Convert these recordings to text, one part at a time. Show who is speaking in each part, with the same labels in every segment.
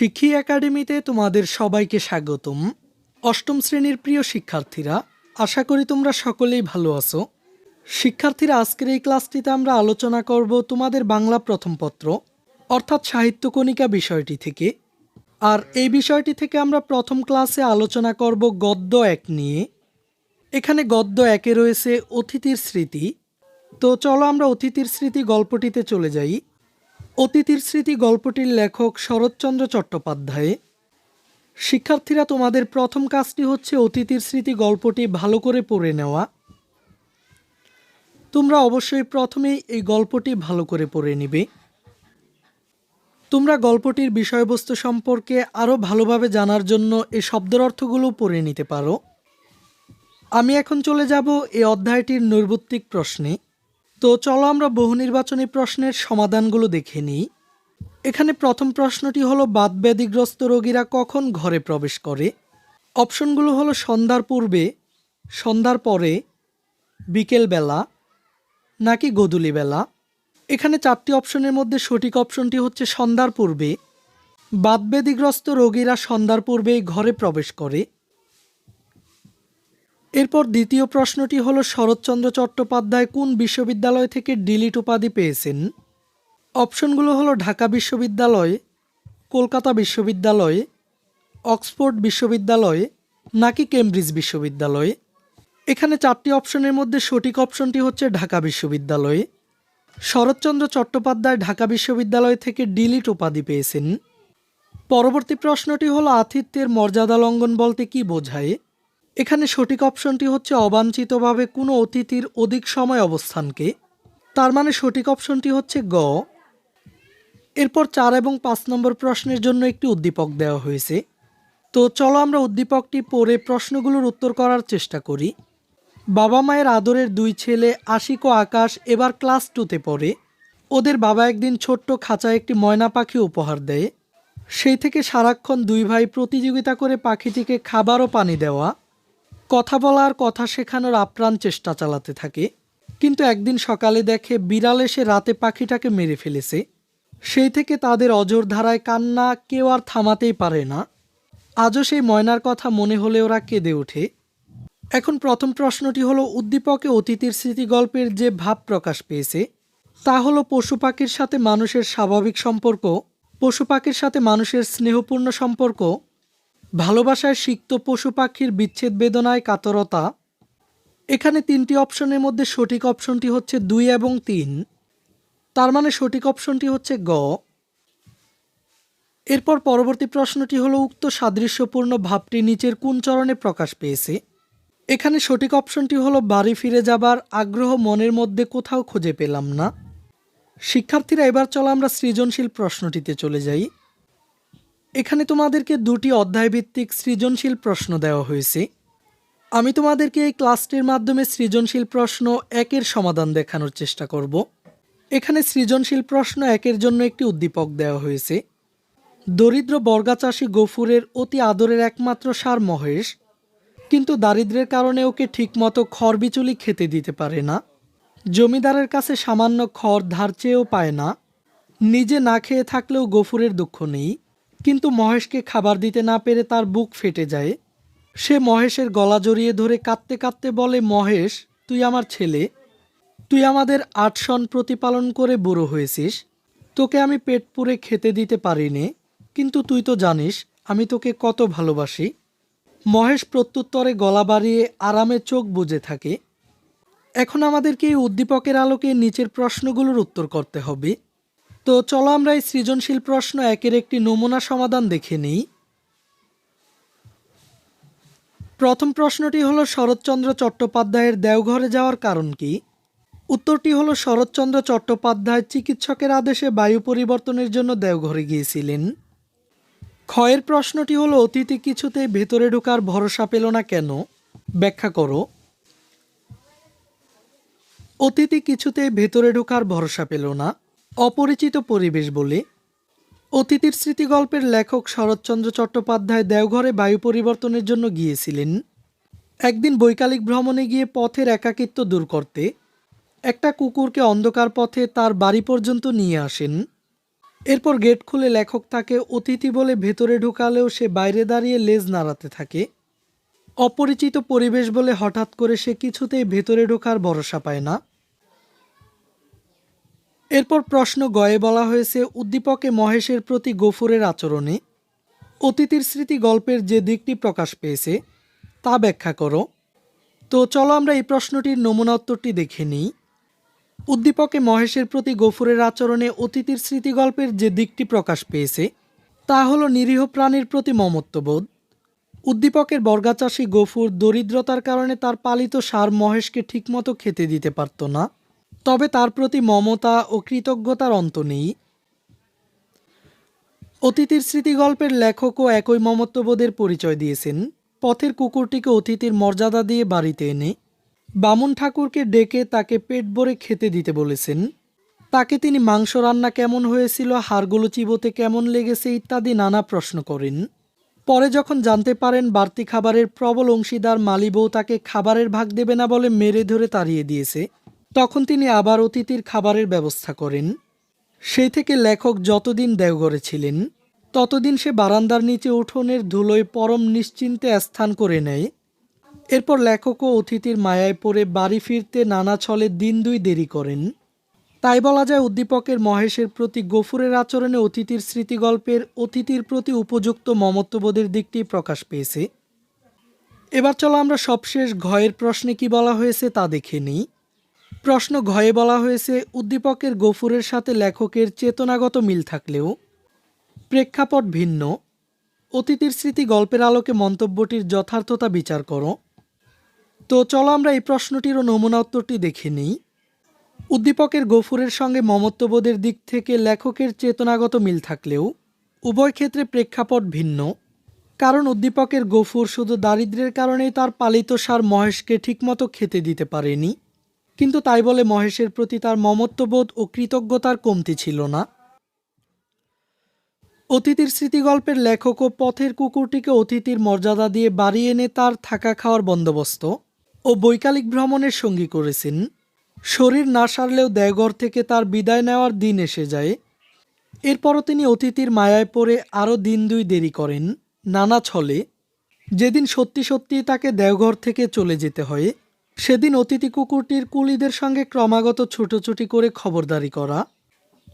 Speaker 1: শিক্ষী একাডেমিতে তোমাদের সবাইকে স্বাগতম। অষ্টম শ্রেণির প্রিয় শিক্ষার্থীরা, আশা করি তোমরা সকলেই ভালো আছো। শিক্ষার্থীরা, আজকের এই ক্লাসটিতে আমরা আলোচনা করব তোমাদের বাংলা প্রথম পত্র, অর্থাৎ সাহিত্য কণিকা বিষয়টি থেকে। আর এই বিষয়টি থেকে আমরা প্রথম ক্লাসে আলোচনা করব গদ্য এক নিয়ে। এখানে গদ্য একে রয়েছে অতিথির স্মৃতি। তো চলো আমরা অতিথির স্মৃতি গল্পটিতে চলে যাই। অতিথির স্মৃতি গল্পটির লেখক শরৎচন্দ্র চট্টোপাধ্যায়। শিক্ষার্থীরা, তোমাদের প্রথম কাজটি হচ্ছে অতিথির স্মৃতি গল্পটি ভালো করে পড়ে নেওয়া। তোমরা অবশ্যই প্রথমেই এই গল্পটি ভালো করে পড়ে নিবে। তোমরা গল্পটির বিষয়বস্তু সম্পর্কে আরও ভালোভাবে জানার জন্য এই শব্দের অর্থগুলো পড়ে নিতে পারো। আমি এখন চলে যাব এই অধ্যায়টির নৈর্বত্তিক প্রশ্নে। তো চলো আমরা বহু নির্বাচনী প্রশ্নের সমাধানগুলো দেখে নিই। এখানে প্রথম প্রশ্নটি হলো বাদব্যাধিগ্রস্ত রোগীরা কখন ঘরে প্রবেশ করে? অপশনগুলো হলো, সন্ধ্যার পূর্বে, সন্ধ্যার পরে, বিকেলবেলা, নাকি গধূলিবেলা। এখানে চারটি অপশনের মধ্যে সঠিক অপশনটি হচ্ছে, সন্ধ্যার পূর্বে। বাদব্যাধিগ্রস্ত রোগীরা সন্ধ্যার পূর্বেই ঘরে প্রবেশ করে। এরপর দ্বিতীয় প্রশ্নটি হল, শরৎচন্দ্র চট্টোপাধ্যায় কোন বিশ্ববিদ্যালয় থেকে ডিলিট উপাধি পেয়েছেন? অপশনগুলো হলো, ঢাকা বিশ্ববিদ্যালয়, কলকাতা বিশ্ববিদ্যালয়, অক্সফোর্ড বিশ্ববিদ্যালয়, নাকি কেমব্রিজ বিশ্ববিদ্যালয়। এখানে চারটি অপশনের মধ্যে সঠিক অপশনটি হচ্ছে, ঢাকা বিশ্ববিদ্যালয়। শরৎচন্দ্র চট্টোপাধ্যায় ঢাকা বিশ্ববিদ্যালয় থেকে ডিলিট উপাধি পেয়েছেন। পরবর্তী প্রশ্নটি হলো, আতিথ্যের মর্যাদা লঙ্ঘন বলতে কি বোঝায়? এখানে সঠিক অপশনটি হচ্ছে অবাঞ্ছিতভাবে কোনো অতিথির অধিক সময় অবস্থানকে। তার মানে সঠিক অপশনটি হচ্ছে গ। এরপর চার এবং পাঁচ নম্বর প্রশ্নের জন্য একটি উদ্দীপক দেওয়া হয়েছে। তো চলো আমরা উদ্দীপকটি পড়ে প্রশ্নগুলোর উত্তর করার চেষ্টা করি। বাবা মায়ের আদরের দুই ছেলে আশিক ও আকাশ এবার ক্লাস টুতে পড়ে। ওদের বাবা একদিন ছোট্ট খাঁচায় একটি ময়না পাখি উপহার দেয়। সেই থেকে সারাক্ষণ দুই ভাই প্রতিযোগিতা করে পাখিটিকে খাবার ও পানি দেওয়া। কথা বলার, কথা শেখানোর আপ্রাণ চেষ্টা চালাতে থাকে। কিন্তু একদিন সকালে দেখে বিড়াল এসে রাতে পাখিটাকে মেরে ফেলেছে। সেই থেকে তাদের অজর ধারায় কান্না কেউ আর থামাতেই পারে না। আজও সেই ময়নার কথা মনে হলে ওরা কেঁদে ওঠে। এখন প্রথম প্রশ্নটি হলো, উদ্দীপকে অতিথির স্মৃতি গল্পের যে ভাব প্রকাশ পেয়েছে, তা হলো পশু পাখির সাথে মানুষের স্বাভাবিক সম্পর্ক, পশু পাখির সাথে মানুষের স্নেহপূর্ণ সম্পর্ক ভালোবাসায় সিক্ত পশু পাখির বিচ্ছেদ বেদনায় কাতরতা। এখানে তিনটি অপশনের মধ্যে সঠিক অপশনটি হচ্ছে দুই এবং তিন। তার মানে সঠিক অপশনটি হচ্ছে গ। এরপর পরবর্তী প্রশ্নটি হলো, উক্ত সাদৃশ্যপূর্ণ ভাবটি নিচের কোন চরণে প্রকাশ পেয়েছে? এখানে সঠিক অপশনটি হলো, বাড়ি ফিরে যাবার আগ্রহ মনের মধ্যে কোথাও খুঁজে পেলাম না। শিক্ষার্থীরা, এবার চলো আমরা সৃজনশীল প্রশ্নটিতে চলে যাই। এখানে তোমাদেরকে দুটি অধ্যায়ভিত্তিক সৃজনশীল প্রশ্ন দেওয়া হয়েছে। আমি তোমাদেরকে এই ক্লাসটির মাধ্যমে সৃজনশীল প্রশ্ন একের সমাধান দেখানোর চেষ্টা করব। এখানে সৃজনশীল প্রশ্ন একের জন্য একটি উদ্দীপক দেওয়া হয়েছে। দরিদ্র বর্গাচাষী গফুরের অতি আদরের একমাত্র সার মহেশ, কিন্তু দারিদ্রের কারণে ওকে ঠিকমতো খড় বিচুলি খেতে দিতে পারে না, জমিদারের কাছে সামান্য খড় ধার চেয়েও পায় না, নিজে না খেয়ে থাকলেও গফুরের দুঃখ নেই। কিন্তু মহেশকে খাবার দিতে না পেরে তার বুক ফেটে যায়। সে মহেশের গলা জড়িয়ে ধরে কাঁদতে কাঁদতে বলে, মহেশ, তুই আমার ছেলে। তুই আমাদের আট সন প্রতিপালন করে বুড়ো হয়েছিস। তোকে আমি পেট পুরে খেতে দিতে পারিনি, কিন্তু তুই তো জানিস, আমি তোকে কত ভালোবাসি। মহেশ প্রত্যুত্তরে গলা বাড়িয়ে আরামে চোখ বুজে থাকে। এখন আমাদেরকে উদ্দীপকের আলোকে নিচের প্রশ্নগুলোর উত্তর করতে হবে। তো চলো আমরা এই সৃজনশীল প্রশ্ন একের একটি নমুনা সমাধান দেখে নিই। প্রথম প্রশ্নটি হলো, শরৎচন্দ্র চট্টোপাধ্যায়ের দেওঘরে যাওয়ার কারণ কি? উত্তরটি হলো, শরৎচন্দ্র চট্টোপাধ্যায় চিকিৎসকের আদেশে বায়ু পরিবর্তনের জন্য দেওঘরে গিয়েছিলেন। ক্ষয়ের প্রশ্নটি হলো অতিথি কিছুতেই ভেতরে ঢোকার ভরসা পেল না কেন? ব্যাখ্যা করো। অতিথি কিছুতেই ভেতরে ঢোকার ভরসা পেল না। অপরিচিত পরিবেশ বলে অতিথির স্মৃতিগল্পের লেখক শরৎচন্দ্র চট্টোপাধ্যায় দেওঘরে বায়ু পরিবর্তনের জন্য গিয়েছিলেন। একদিন বৈকালিক ভ্রমণে গিয়ে পথের একাকিত্ব দূর করতে একটা কুকুরকে অন্ধকার পথে তার বাড়ি পর্যন্ত নিয়ে আসেন। এরপর গেট খুলে লেখক তাকে অতিথি বলে ভেতরে ঢুকালেও সে বাইরে দাঁড়িয়ে লেজ নাড়াতে থাকে। অপরিচিত পরিবেশ বলে হঠাৎ করে সে কিছুতেই ভেতরে ঢোকার ভরসা পায় না। এরপর প্রশ্ন গয়ে বলা হয়েছে, উদ্দীপকে মহেশের প্রতি গফুরের আচরণে অতিথির স্মৃতি গল্পের যে দিকটি প্রকাশ পেয়েছে, তা ব্যাখ্যা করো। তো চলো আমরা এই প্রশ্নটির নমুনা উত্তরটি দেখে নিই। উদ্দীপকে মহেশের প্রতি গফুরের আচরণে অতিথির স্মৃতি গল্পের যে দিকটি প্রকাশ পেয়েছে, তা হলো নিরীহ প্রাণীর প্রতি মমত্ববোধ। উদ্দীপকের বর্গাচাষী গফুর দরিদ্রতার কারণে তার পালিত সার মহেশকে ঠিকমতো খেতে দিতে পারত না। তবে তার প্রতি মমতা ও কৃতজ্ঞতার অন্ত নেই। অতিথির স্মৃতিগল্পের লেখকও একই মমত্ববোধের পরিচয় দিয়েছেন। পথের কুকুরটিকে অতিথির মর্যাদা দিয়ে বাড়িতে এনে বামুন ঠাকুরকে ডেকে তাকে পেট ভরে খেতে দিতে বলেছেন। তাকে তিনি মাংস রান্না কেমন হয়েছিল, হাড়গুলো চিবোতে কেমন লেগেছে ইত্যাদি নানা প্রশ্ন করেন। পরে যখন জানতে পারেন বাড়তি খাবারের প্রবল অংশীদার মালিবউ তাকে খাবারের ভাগ দেবে না বলে মেরে ধরে তাড়িয়ে দিয়েছে তখন তিনি আবার অতিথির খাবারের ব্যবস্থা করেন। সেই থেকে লেখক যতদিন দেওঘরে ছিলেন, ততদিন সে বারান্দার নিচে উঠোনের ধুলোয় পরম নিশ্চিন্তে স্থান করে নেয়। এরপর লেখকও অতিথির মায়ায় পড়ে বাড়ি ফিরতে নানা ছলে দিন দুই দেরি করেন। তাই বলা যায় উদ্দীপকের মহেশের প্রতি গফুরের আচরণে অতিথির স্মৃতিগল্পের অতিথির প্রতি উপযুক্ত মমত্ববোধের দিকটি প্রকাশ পেয়েছে। এবার চলো আমরা সবশেষ ঘয়ের প্রশ্নে কি বলা হয়েছে তা দেখে নিই। প্রশ্ন ঘয়ে বলা হয়েছে, উদ্দীপকের গফুরের সাথে লেখকের চেতনাগত মিল থাকলেও প্রেক্ষাপট ভিন্ন। অতীতের স্মৃতি গল্পের আলোকে মন্তব্যটির যথার্থতা বিচার করো। তো চলো আমরা এই প্রশ্নটিরও নমুনা উত্তরটি দেখে নিই। উদ্দীপকের গফুরের সঙ্গে মমত্ববোধের দিক থেকে লেখকের চেতনাগত মিল থাকলেও উভয় ক্ষেত্রে প্রেক্ষাপট ভিন্ন। কারণ উদ্দীপকের গফুর শুধু দারিদ্র্যের কারণেই তার পালিত সার মহেশকে ঠিকমতো খেতে দিতে পারেনি। কিন্তু তাই বলে মহেশের প্রতি তার মমত্ববোধ ও কৃতজ্ঞতার কমতি ছিল না। অতিথির স্মৃতিগল্পের লেখক ও পথের কুকুরটিকে অতিথির মর্যাদা দিয়ে বাড়ি এনে তার থাকা খাওয়ার বন্দোবস্ত ও বৈকালিক ভ্রমণের সঙ্গী করেছেন। শরীর না সারলেও দেয়ঘর থেকে তার বিদায় নেওয়ার দিন এসে যায়। এরপরও তিনি অতিথির মায়ায় পড়ে আরও দিন দুই দেরি করেন। নানা ছলে যেদিন সত্যি সত্যি তাকে দেওঘর থেকে চলে যেতে হয় সেদিন অতিথি কুকুরটির কুলিদের সঙ্গে ক্রমাগত ছুটোছুটি করে খবরদারি করা।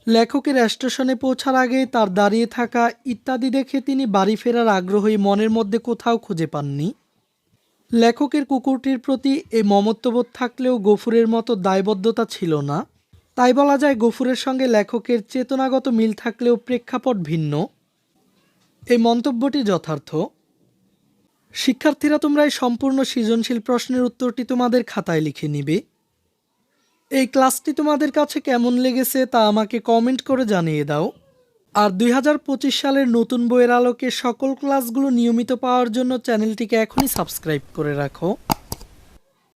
Speaker 1: লেখকের স্টেশনে পৌঁছার আগে তার দাঁড়িয়ে থাকা ইত্যাদি দেখে তিনি বাড়ি ফেরার আগ্রহী মনের মধ্যে কোথাও খুঁজে পাননি। লেখকের কুকুরটির প্রতি এই মমত্ববোধ থাকলেও গফুরের মতো দায়বদ্ধতা ছিল না। তাই বলা যায় গফুরের সঙ্গে লেখকের চেতনাগত মিল থাকলেও প্রেক্ষাপট ভিন্ন। এই মন্তব্যটি যথার্থ। শিক্ষার্থীরা তোমরা এই সম্পূর্ণ সৃজনশীল প্রশ্নের উত্তরটি তোমাদের খাতায় লিখে নিবে। এই ক্লাসটি তোমাদের কাছে কেমন লেগেছে তা আমাকে কমেন্ট করে জানিয়ে দাও। আর দুই হাজার পঁচিশ সালের নতুন বইয়ের আলোকে সকল ক্লাসগুলো নিয়মিত পাওয়ার জন্য চ্যানেলটিকে এখনই সাবস্ক্রাইব করে রাখো।